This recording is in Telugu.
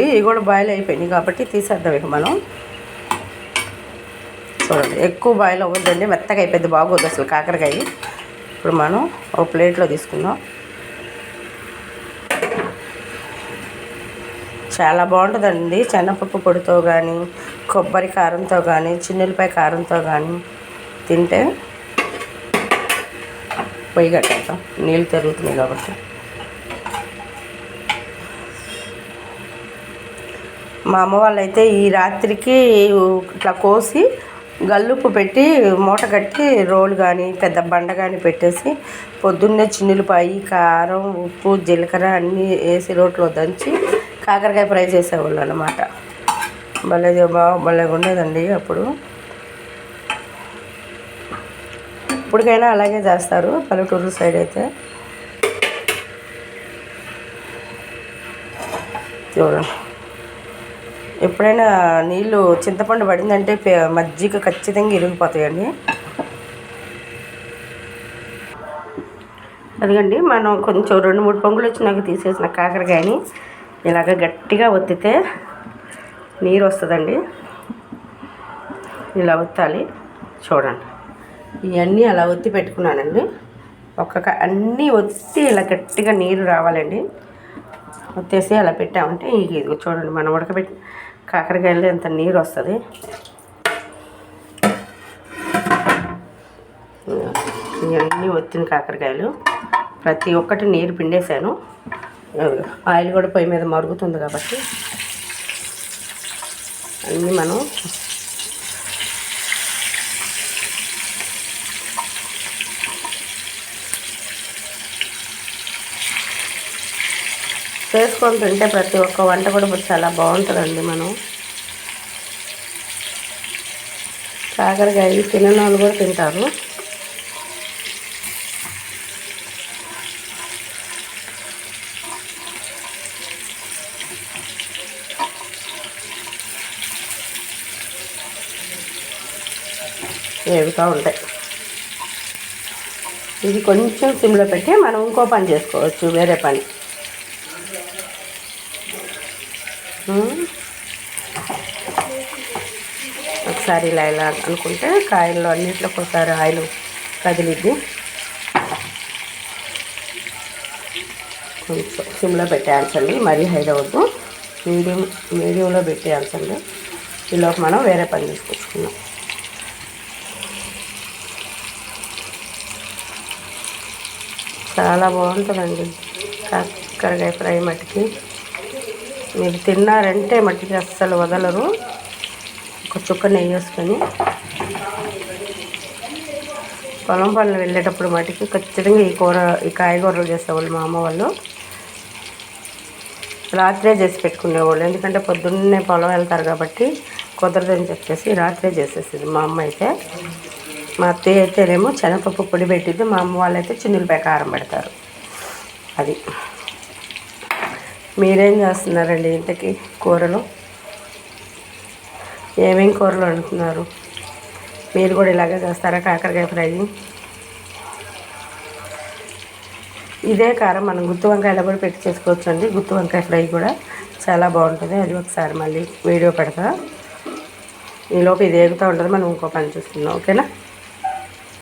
ఇవి కూడా బాయిల్ అయిపోయినాయి కాబట్టి తీసేద్దాం ఇక మనం. చూడండి ఎక్కువ బాయిల్ అవ్వద్దండి మెత్తగా అయిపోయింది బాగోదు అసలు కాకరకాయ. ఇప్పుడు మనం ఒక ప్లేట్లో తీసుకుందాం. చాలా బాగుంటుందండి శనగపప్పు పొడితో కానీ కొబ్బరి కారంతో కానీ చిన్నులపాయ కారంతో కానీ తింటే పొయ్యి కట్టేద్దాం నీళ్ళు తిరుగుతున్నాయి కాబట్టి. మా అమ్మ వాళ్ళైతే ఈ రాత్రికి ఇట్లా కోసి గల్లుపు పెట్టి మూట కట్టి రోలు కానీ పెద్ద బండ కానీ పెట్టేసి పొద్దున్నే చిన్నులపాయి కారం ఉప్పు జీలకర్ర అన్నీ వేసి రోట్లో దంచి కాకరకాయ ఫ్రై చేసేవాళ్ళు అనమాట భలే భలేగా ఉండేదండి అప్పుడు. ఇప్పటికైనా అలాగే చేస్తారు పల్లెటూరు సైడ్ అయితే. చూడండి. ఎప్పుడైనా నీళ్ళు చింతపండు పడిందంటే మజ్జిగ ఖచ్చితంగా ఇరిగిపోతాయండి. అదిగండి మనం కొంచెం రెండు మూడు పొంగులు వచ్చినాక తీసేసిన కాకరకాయని ఇలాగ గట్టిగా ఒత్తితే నీరు వస్తుందండి. ఇలా ఒత్తాలి. చూడండి. ఇవన్నీ అలా ఒత్తి పెట్టుకున్నానండి. ఒక్కొక్క అన్నీ ఒత్తి ఇలా గట్టిగా నీరు రావాలండి. ఒత్తేసి అలా పెట్టామంటే ఇది చూడండి మనం ఉడకబెట్టి కాకరకాయలో ఎంత నీరు వస్తుంది? ఇవన్నీ వచ్చిన కాకరకాయలు. ప్రతి ఒక్కటి నీరు పిండేశాను. ఆయిల్ కూడా పొయ్యి మీద మరుగుతుంది కాబట్టి అన్నీ మనం చేసుకొని తింటే ప్రతి ఒక్క వంట కూడా చాలా బాగుంటుందండి మనం. కాకరకాయ తినని వాళ్ళు కూడా తింటారు. వేగుతూ ఉంటాయి. ఇది కొంచెం సిమ్లో పెట్టి మనం ఇంకో పని చేసుకోవచ్చు వేరే పని. ఒకసారి ఇలా ఇలా అనుకుంటే కాయల్లో అన్నింటిలో ఒకసారి ఆయిల్ కదిలిద్ది. కొంచెం సిమ్లో పెట్టేయాల్సండి మరీ హై అవ్వద్దు మీడియం మీడియంలో పెట్టేయాల్సండి ఈలోపు మనం వేరే పని తీసుకొచ్చుకున్నాం చాలా బాగుంటుందండి. కాకరకాయ ఫ్రై మట్టికి. మీరు తిన్నారంటే మట్టికి అస్సలు వదలరు. ఒక చుక్క నెయ్యి వేసుకొని. పొలం పనులు వెళ్ళేటప్పుడు మటుకి ఖచ్చితంగా ఈ కూర ఈ కాయగూరలు చేసేవాళ్ళు మా అమ్మ వాళ్ళు. రాత్రే చేసి పెట్టుకునేవాళ్ళు. ఎందుకంటే పొద్దున్నే పొలం వెళ్తారు కాబట్టి కుదరదని చెప్పేసి రాత్రే చేసేసేది మా అమ్మ అయితే. మా అత్తయ్య అయితేనేమో శనగపప్పు పొడి పెట్టిద్ది మా అమ్మ వాళ్ళైతే చిన్నులపై కారం పెడతారు. అది. మీరేం చేస్తున్నారండి ఇంతకీ కూరలు? ఏమేం కూరలు వండుతున్నారు? మీరు కూడా ఇలాగే చేస్తారా? కాకరకాయ ఫ్రై? ఇదే కారం మనం గుత్తి వంకాయలో కూడా పెట్టి చేసుకోవచ్చు అండి గుత్తి వంకాయ ఫ్రై కూడా చాలా బాగుంటుంది. అది ఒకసారి మళ్ళీ వీడియో పెడతా. ఈలోపు ఇది ఏగుతూ ఉంటుంది. మనం ఇంకో పని చూస్తున్నాం. ఓకేనా?